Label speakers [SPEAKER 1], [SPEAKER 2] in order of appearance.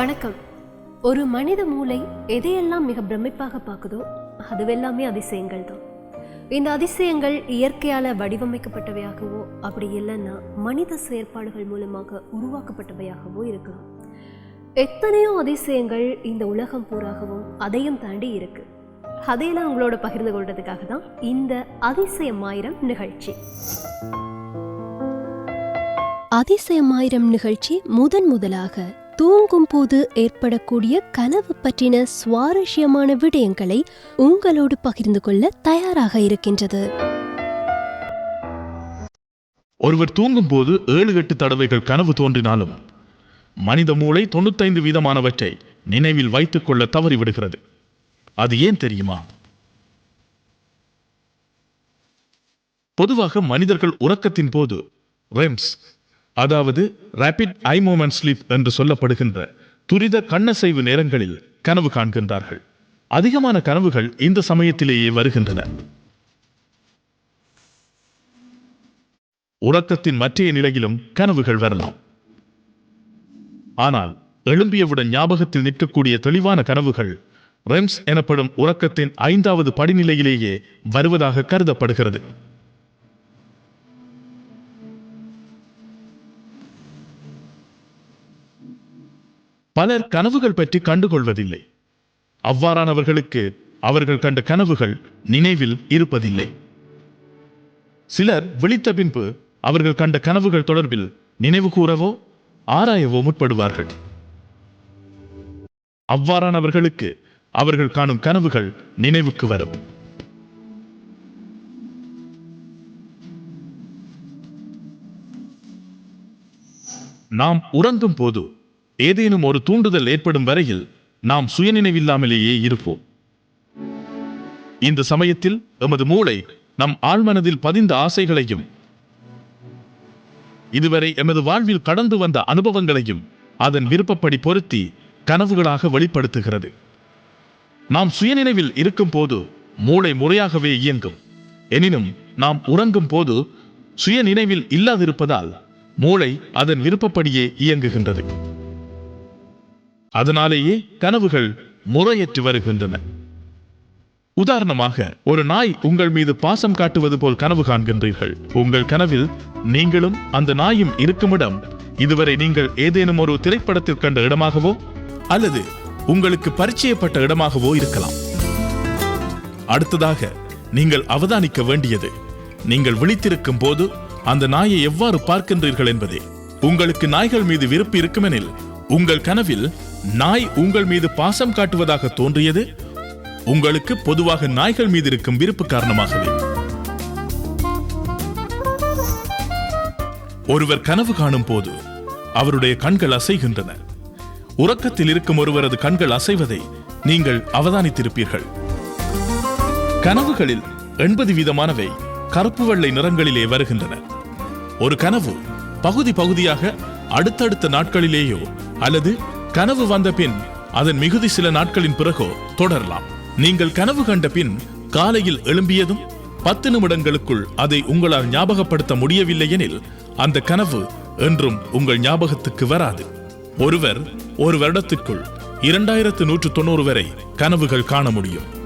[SPEAKER 1] வணக்கம். ஒரு மனித மூளை எதையெல்லாம் மிக பிரமிப்பாக பார்க்குதோ அதுவெல்லாமே அதிசயங்கள் தான். இந்த அதிசயங்கள் இயற்கையால் வடிவமைக்கப்பட்டவையாகவோ அப்படி இல்லைன்னா மனித செயற்பாடுகள் மூலமாக உருவாக்கப்பட்டவையாகவோ இருக்கலாம். எத்தனையோ அதிசயங்கள் இந்த உலகம் பூராகவும் அதையும் தாண்டி இருக்கு. அதையெல்லாம் உங்களோட பகிர்ந்து கொள்றதுக்காக தான் இந்த அதிசயமாயிரம் நிகழ்ச்சி. அதிசயமாயிரம் நிகழ்ச்சி முதன் முதலாக தூங்கும் போது ஏற்படக்கூடிய கனவு பற்றின சுவாரஸ்யமான விடயங்களை உங்களோடு பகிர்ந்து கொள்ள தயாராக இருக்கின்றது.
[SPEAKER 2] ஒருவர் தூங்கும் போது ஏழு எட்டு தடவைகள் கனவு தோன்றினாலும் மனித மூளை தொண்ணூத்தைந்து வீதமானவற்றை நினைவில் வைத்துக் கொள்ள தவறிவிடுகிறது. அது ஏன் தெரியுமா? பொதுவாக மனிதர்கள் உறக்கத்தின் போது ரெம்ஸ் அதாவது ரேபிட் ஐ மூமெண்ட் ஸ்லீப் என்று சொல்லப்படுகின்ற துரித கண்ணசைவு நேரங்களில் கனவு காண்கின்றார்கள். அதிகமான கனவுகள் இந்த சமயத்திலேயே வருகின்றன. உறக்கத்தின் மற்றைய நிலையிலும் கனவுகள் வரலாம். ஆனால் எழும்பியவுடன் ஞாபகத்தில் நிற்கக்கூடிய தெளிவான கனவுகள் ரெம்ஸ் எனப்படும் உறக்கத்தின் ஐந்தாவது படிநிலையிலேயே வருவதாக கருதப்படுகிறது. பலர் கனவுகள் பற்றி கண்டுகொள்வதில்லை. அவ்வாறானவர்களுக்கு அவர்கள் கண்ட கனவுகள் நினைவில் இருப்பதில்லை. சிலர் விழித்த பின்பு அவர்கள் கண்ட கனவுகள் தொடர்பில் நினைவு கூறவோ ஆராயவோ முற்படுவார்கள். அவ்வாறானவர்களுக்கு அவர்கள் காணும் கனவுகள் நினைவுக்கு வரும். நாம் உறங்கும் போது ஏதேனும் ஒரு தூண்டுதல் ஏற்படும் வரையில் நாம் சுயநினைவில்லாமலேயே இருப்போம். இந்த சமயத்தில் எமது மூளை நம் ஆழ்மனதில் பதிந்த ஆசைகளையும் இதுவரை எமது வாழ்வில் கடந்து வந்த அனுபவங்களையும் அதன் விருப்பப்படி பொருத்தி கனவுகளாக வெளிப்படுத்துகிறது. நாம் சுயநினைவில் இருக்கும் போது மூளை முறையாகவே இயங்கும். எனினும் நாம் உறங்கும் போது சுய நினைவில் இல்லாதிருப்பதால் மூளை அதன் விருப்பப்படியே இயங்குகின்றது. அதனாலேயே கனவுகள் முறையற்று வருகின்றன. உதாரணமாக ஒரு நாய் உங்கள் மீது பாசம் காட்டுவது போல் கனவு காண்கின்றீர்கள். உங்கள் கனவில் நீங்களும் அந்த நாயும் இருக்குமிடம். இதுவரை நீங்கள் ஏதேனும் ஒரு திரைப்படத்தில் கண்ட இடமாகவோ அல்லது உங்களுக்கு பரிச்சயப்பட்ட இடமாகவோ இருக்கலாம். அடுத்ததாக நீங்கள் அவதானிக்க வேண்டியது நீங்கள் விழித்திருக்கும் போது அந்த நாயை எவ்வாறு பார்க்கின்றீர்கள் என்பதே. உங்களுக்கு நாய்கள் மீது விருப்பு இருக்குமெனில் உங்கள் கனவில் நாய் உங்கள் மீது பாசம் காட்டுவதாக தோன்றியது உங்களுக்கு பொதுவாக நாய்கள் மீது இருக்கும் விருப்பு காரணமாகவே. ஒருவர் கனவு காணும் போது அவருடைய கண்கள் அசைகின்றன. உறக்கத்தில் இருக்கும் ஒருவரது கண்கள் அசைவதை நீங்கள் அவதானித்திருப்பீர்கள். கனவுகளில் எண்பது வீதமானவை கருப்பு வெள்ளை நிறங்களிலே வருகின்றன. ஒரு கனவு பகுதி பகுதியாக அடுத்தடுத்த நாட்களிலேயோ அல்லது கனவு வந்த பின் அதன் மிகுதி சில நாட்களின் பிறகோ தொடரலாம். நீங்கள் கனவு கண்ட பின் காலையில் எழும்பியதும் பத்து நிமிடங்களுக்குள் அதை உங்களால் ஞாபகப்படுத்த முடியவில்லை எனில் அந்த கனவு என்றும் உங்கள் ஞாபகத்துக்கு வராது. ஒருவர் ஒரு வருடத்திற்குள் இரண்டாயிரத்து நூற்று தொண்ணூறு வரை கனவுகள் காண முடியும்.